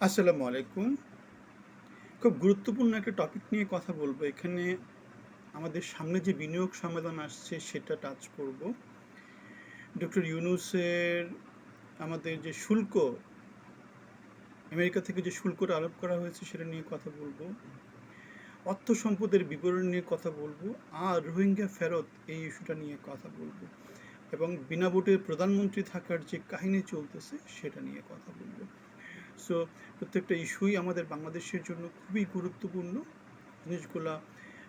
আসসালামু আলাইকুম। খুব গুরুত্বপূর্ণ একটা টপিক নিয়ে কথা বলব। এখানে আমাদের সামনে যে বিনিয়োগ সম্মেলন আসছে, সেটা টাচ করব। ডক্টর ইউনুসের আমাদের যে শুল্ক, আমেরিকা থেকে যে শুল্কটা আরোপ করা হয়েছে, সেটা নিয়ে কথা বলব। অর্থ সম্পদের বিবরণ নিয়ে কথা বলব, আর রোহিঙ্গা ফেরত এই ইস্যুটা নিয়ে কথা বলব। এবং বিনা ভোটের প্রধানমন্ত্রী থাকার যে কাহিনী চলতেছে, সেটা নিয়ে কথা বলব। সো প্রত্যেকটা ইস্যুই আমাদের বাংলাদেশের জন্য খুবই গুরুত্বপূর্ণ। জিনিসগুলা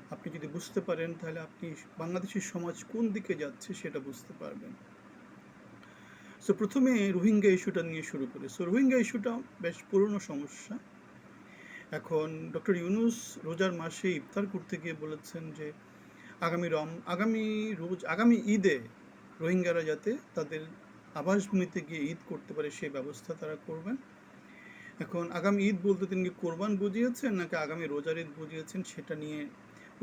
আপনি যদি বুঝতে পারেন, তাহলে আপনি বাংলাদেশের সমাজ কোন দিকে যাচ্ছে সেটা বুঝতে পারবেন। সো প্রথমে রোহিঙ্গা ইস্যুটা নিয়ে শুরু করি। সো রোহিঙ্গা ইস্যুটা বেশ পুরনো সমস্যা। এখন ডক্টর ইউনুস রোজার মাসে ইফতার করতে গিয়ে বলেছেন যে, আগামী রম, আগামী রোজ, আগামী ঈদে রোহিঙ্গারা যাতে তাদের আবাসভূমিতে গিয়ে ঈদ করতে পারে সেই ব্যবস্থা তারা করবেন। এখন আগামী ঈদ বলতে তিনি কোরবান বুঝিয়েছেন নাকি আগামী রোজার ঈদ বুঝিয়েছেন সেটা নিয়ে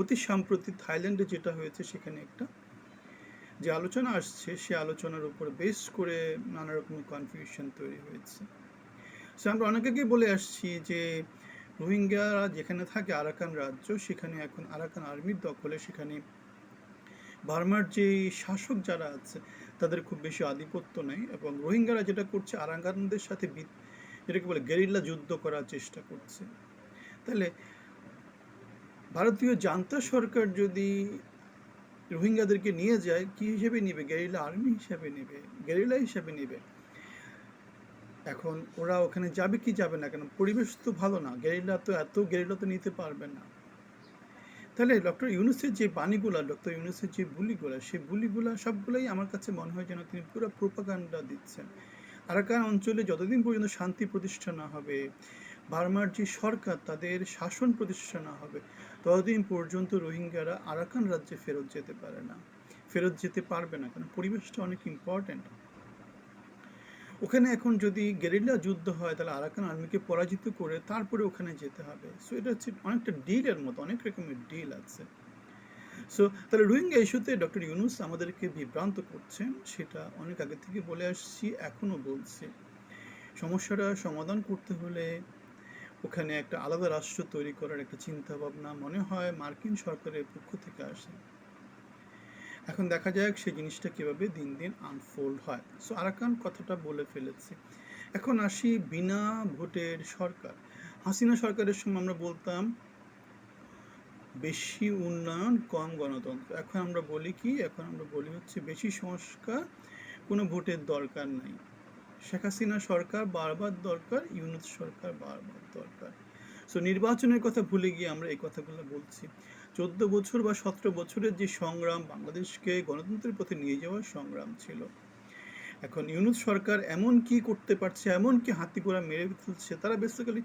অতি সাম্প্রতিক থাইল্যান্ডে যেটা হয়েছে সেখানে একটা যে আলোচনা আসছে, সে আলোচনার উপর বেস করে নানা রকম কনফিউশন তৈরি হয়েছে। সো আমরা অনেকেই বলে আসছি যে রোহিঙ্গারা যেখানে থাকে আরাকান রাজ্য, সেখানে এখন আরাকান আর্মির দখলে, সেখানে বার্মার যে শাসক যারা আছে, তাদের খুব বেশি আধিপত্য নেই এবং রোহিঙ্গারা যেটা করছে, আরাকানদের সাথে যেটাকে বলে গেরিল্লা যুদ্ধ করার চেষ্টা করছে। তাহলে ভারতীয় জান্তা সরকার যদি রোহিঙ্গাদেরকে নিয়ে যায়, কি হিসেবে নিবে? গেরিলা আর্মি হিসেবে নেবে? গেরিলা হিসেবে নেবে? এখন ওরা ওখানে যাবে কি যাবে না কেন? পরিবেশ তো ভালো না। গেরিলা তো এত, গেরিলা তো নিতে পারবে না। তাহলে ডক্টর ইউনুসের যে বাণীগুলা, ডক্টর ইউনুসের যে বুলিগুলা সেই বুলিগুলা সবগুলাই আমার কাছে মনে হয় যেন তিনি পুরো প্রোপাগান্ডা দিচ্ছেন। আরাকান অঞ্চলে যতদিন পর্যন্ত শান্তি প্রতিষ্ঠা না হবে, বার্মার যে সরকার, তাদের শাসন প্রতিষ্ঠা না হবে, ততদিন পর্যন্ত রোহিঙ্গারা আরাকান রাজ্যে ফেরত যেতে পারে না। ফেরত যেতে পারবে না, কারণ পরিবেশটা অনেক ইম্পর্ট্যান্ট ওখানে এখন যদি গেরিলা যুদ্ধ হয়, তাহলে আরাকান আর্মিকে পরাজিত করে তারপরে ওখানে যেতে হবে। সো এটা হচ্ছে অনেকটা ডিলের মতো, অনেক রকমের ডিল আছে। সো তাহলে রোহিঙ্গা ইস্যুতে ডক্টর ইউনুস আমাদেরকে বিভ্রান্ত করছেন, সেটা অনেক আগে থেকে বলে আসছি, এখনও বলছি। সমস্যাটা সমাধান করতে হলে ওখানে একটা আলাদা রাষ্ট্র তৈরি করার একটা চিন্তা ভাবনা মনে হয় মার্কিন সরকারের পক্ষ থেকে আসে। এখন দেখা যাক সেই জিনিসটা কীভাবে দিন দিন আনফোল্ড হয়। সো আরাকান কথাটা বলে ফেলেছি। এখন আসি বিনা ভোটের সরকার। হাসিনা সরকারের সময় আমরা বলতাম বেশি উন্নয়ন, কম গণতন্ত্র। এখন আমরা বলি কি? এখন আমরা বলি হচ্ছে বেশি সংস্কার কোনো ভোটের দরকার নাই। শেখ হাসিনা সরকার বারবার দরকার, ইউনুস সরকার বারবার দরকার। সো নির্বাচনের কথা ভুলে গিয়ে আমরা এই কথাগুলো বলছি। চোদ্দ বছর বা সতেরো বছরের যে সংগ্রাম, বাংলাদেশকে গণতন্ত্রের পথে নিয়ে যাওয়ার সংগ্রাম ছিল। এখন ইউনুস সরকার এমন কি করতে পারছে, এমন কি হাতি গোড়া মেরে ফেলছে, তারা বেসিক্যালি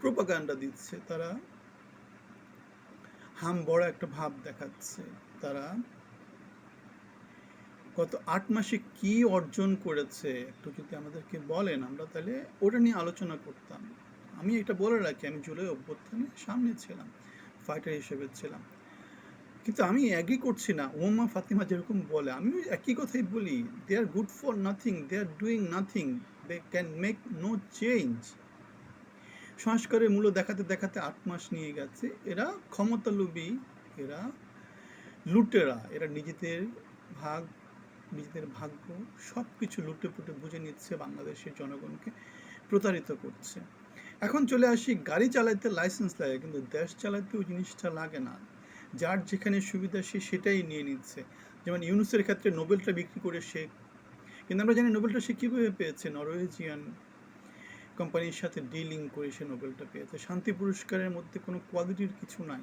প্রোপাগান্ডা দিচ্ছে। তারা হাম বড় একটা ভাব দেখাচ্ছে তারা। গত আট মাসে কি অর্জন করেছে একটু যদি আমাদেরকে বলেন, আমরা তাহলে ওটা নিয়ে আলোচনা করতাম। আমি এটা বলে রাখি, আমি জুলাই অভ্যুত্থানে সামনে ছিলাম ফাইটার হিসেবে ছিলাম। কিন্তু আমি একই করছি না, ওমা ফাতিমা যেরকম বলে আমি একই কথাই বলি they are good for nothing they are doing nothing they can make no change সংস্কারের মূল্য দেখাতে দেখাতে আট মাস নিয়ে গেছে। এরা ক্ষমতালোভী, এরা লুটেরা, এরা নিজেদের ভাগ, নিজেদের ভাগ্য সব কিছু লুটে পুটে বুঝে নিচ্ছে বাংলাদেশের জনগণকে প্রতারিত করছে। এখন চলে আসি গাড়ি চালাইতে লাইসেন্স লাগে, কিন্তু দেশ চালাতে ওই জিনিসটা লাগে না। যার যেখানে সুবিধা সে সেটাই নিয়ে নিচ্ছে। যেমন ইউনুসের ক্ষেত্রে নোবেলটা বিক্রি করে সে, কিন্তু আমরা জানি নোবেলটা সে কীভাবে পেয়েছে? নরওয়েজিয়ান কোম্পানির সাথে ডিলিং করে সে নোবেলটা পেয়েছে শান্তি পুরস্কারের মধ্যে কোনো কোয়ালিটির কিছু নাই।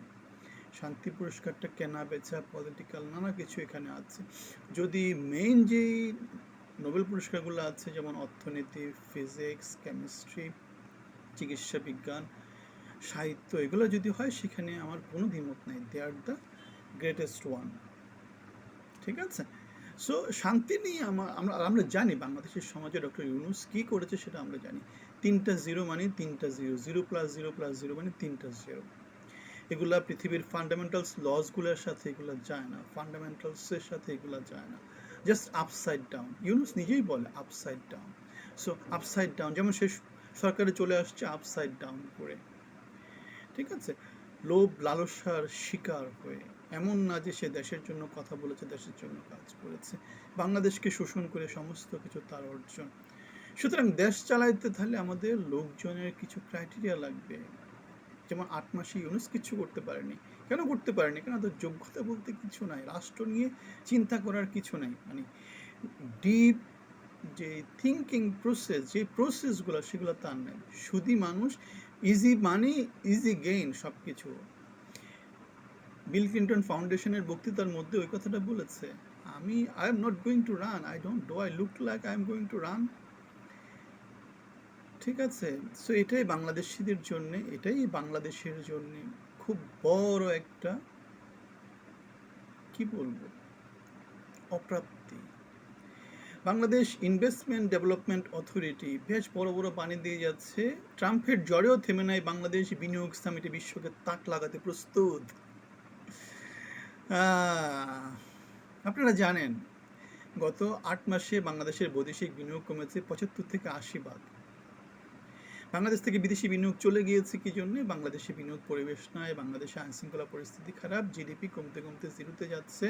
শান্তি পুরস্কারটা কেনা, বেচা পলিটিক্যাল নানা কিছু এখানে আছে। যদি মেইন যেই নোবেল পুরস্কারগুলো আছে, যেমন অর্থনীতি ফিজিক্স কেমিস্ট্রি চিকিৎসা বিজ্ঞান, সাহিত্য, এগুলো যদি হয়, সেখানে আমার কোনো দ্বিমত নেই। They are the greatest one ঠিক আছে? সো শান্তি নিয়ে আমার আমরা আমরা জানি বাংলাদেশের সমাজে ডক্টর ইউনুস কী করেছে সেটা আমরা জানি। তিনটা জিরো মানে তিনটা zero zero plus zero plus zero মানে তিনটা জিরো। এগুলা পৃথিবীর ফান্ডামেন্টালস লসগুলোর সাথে এগুলো যায় না ফান্ডামেন্টালসের সাথে এগুলো যায় না। জাস্ট আপসাইড ডাউন ইউনুস নিজেই বলে upside down so upside down যেমন সে সরকারে চলে আসছে আপসাইড ডাউন করে। ঠিক আছে? লোভ, লালসার শিকার হয়ে। এমন না যে সে দেশের জন্য কথা বলেছে, দেশের জন্য কাজ করেছে। বাংলাদেশকে শোষণ করে সমস্ত কিছু তার অর্জন। সুতরাং দেশ চালাইতে তাহলে আমাদের লোকজনের কিছু ক্রাইটেরিয়া লাগবে। যেমন আট মাসে ইউনুস কিছু করতে পারেনি। কেন করতে পারেনি? কেন তার যোগ্যতা বলতে কিছু নাই। রাষ্ট্র নিয়ে চিন্তা করার কিছু নাই। মানে ডিপ যে থিঙ্কিং প্রসেস যে প্রসেসগুলো সেগুলো তার নাই। শুধু মানুষ ইজি মানি ইজি গেইন সব কিছু বিল ক্লিন্টন ফাউন্ডেশনের বক্তৃতার মধ্যে ওই কথাটা বলেছে, আমি I am not going to run I don't do I look like I am going to run ঠিক আছে? সো এটাই বাংলাদেশিদের জন্য, এটাই বাংলাদেশের জন্য খুব বড় একটা কি বলব? অপ্রাপ্তি। বাংলাদেশ ইনভেস্টমেন্ট ডেভেলপমেন্ট অথরিটি বেশ বড় বড় পানি দিয়ে যাচ্ছে, ট্রাম্পের জ্বরেও থেমে নাই বাংলাদেশ বিনিয়োগ সামিটে বিশ্বকে তাক লাগাতে প্রস্তুত। আপনারা জানেন, গত আট মাসে বাংলাদেশের বৈদেশিক বিনিয়োগ কমেছে পঁচাত্তর থেকে আশি ভাগ। বাংলাদেশ থেকে বিদেশি বিনিয়োগ চলে গিয়েছে কি জন্য? বাংলাদেশে বিনিয়োগ পরিবেশ নয় বাংলাদেশে আইন শৃঙ্খলা পরিস্থিতি খারাপ জিডিপি কমতে কমতে জিরোতে যাচ্ছে।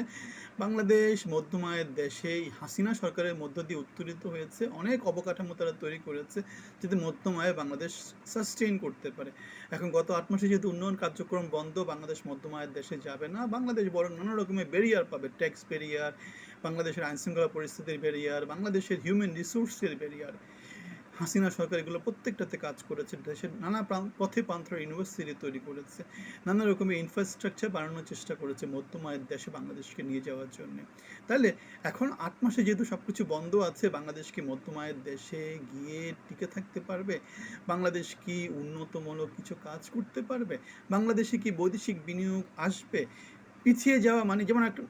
বাংলাদেশ মধ্যমায়ের দেশে এই হাসিনা সরকারের মধ্য দিয়ে উত্তোলিত হয়েছে। অনেক অবকাঠামো তারা তৈরি করেছে যাতে মধ্যমায় বাংলাদেশ সাস্টেইন করতে পারে। এখন গত আট মাসে যেহেতু উন্নয়ন কার্যক্রম বন্ধ, বাংলাদেশ মধ্যমায়ের দেশে যাবে না। বাংলাদেশ বরং নানা রকমের ব্যারিয়ার পাবে। ট্যাক্স ব্যারিয়ার বাংলাদেশের আইন শৃঙ্খলা পরিস্থিতির ব্যারিয়ার বাংলাদেশের হিউম্যান রিসোর্সের ব্যারিয়ার হাসিনা সরকার এগুলো প্রত্যেকটাতে কাজ করেছে। দেশের নানা পথে প্রান্তর ইউনিভার্সিটি তৈরি করেছে। নানা রকমের ইনফ্রাস্ট্রাকচার বানানোর চেষ্টা করেছে মধ্যমায়ের দেশে বাংলাদেশকে নিয়ে যাওয়ার জন্য। তাহলে এখন আট মাসে যেহেতু সব কিছু বন্ধ আছে, বাংলাদেশ কি মধ্যমায়ের দেশে গিয়ে টিকে থাকতে পারবে? বাংলাদেশ কি উন্নতমূলক কিছু কাজ করতে পারবে? বাংলাদেশে কি বৈদেশিক বিনিয়োগ আসবে? পিছিয়ে যাওয়া মানে যেমন একটা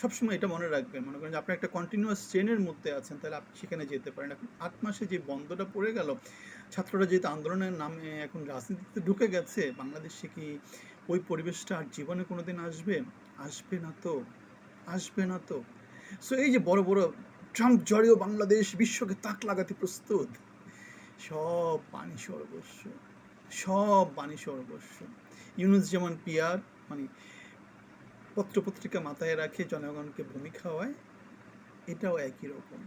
সবসময় এটা মনে রাখবেন। মনে করেন যে আপনি একটা কন্টিনিউয়াস চেনের মধ্যে আছেন, তাহলে আপনি সেখানে যেতে পারেন। এখন আট মাসে যে বন্ধটা পড়ে গেল, ছাত্ররা যেহেতু আন্দোলনের নামে এখন রাজনীতিতে ঢুকে গেছে, বাংলাদেশে কি ওই পরিবেশটা আর জীবনে কোনো দিন আসবে? আসবে না তো, আসবে না তো। সো এই যে বড় বড় ট্রাম্প জড়িয়ে বাংলাদেশ বিশ্বকে তাক লাগাতে প্রস্তুত, সব পানি সর্বস্ব, সব বাণী সর্বস্ব। ইউনুস যেমন পিয়ার মানে পত্রপত্রিকা মাথায় রাখে, জনগণকে ভূমি খাওয়ায়, এটাও একই রকম।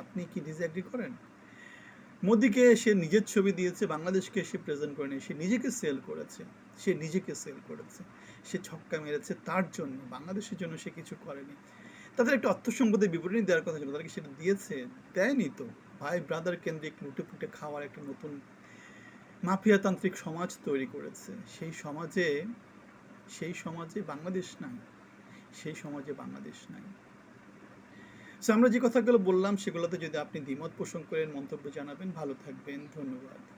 আপনি কি ডিসঅ্যাগ্রি করেন? মোদিকে সে নিজের ছবি দিয়েছে, বাংলাদেশকে সে প্রেজেন্ট করেনি সে নিজেকে সেল করেছে, সে নিজেকে সেল করেছে, সে ছক্কা মেরেছে তার জন্য, বাংলাদেশের জন্য সে কিছু করেনি। তাদের একটা অর্থ সম্পদের বিবরণী দেওয়ার কথা ছিল তারা কি সেটা দিয়েছে, দেয়নি তো? ভাই ব্রাদার কেন্দ্রিক লুটে পুটে খাওয়ার একটা নতুন মাফিয়াতান্ত্রিক সমাজ তৈরি করেছে, সেই সমাজে সেই সমাজে বাংলাদেশ নাই, সেই সমাজে বাংলাদেশ নাই। সো আমরা যে কথাগুলো বললাম, সেগুলোতে যদি আপনি দ্বিমত পোষণ করেন, মন্তব্য জানাবেন। ভালো থাকবেন। ধন্যবাদ।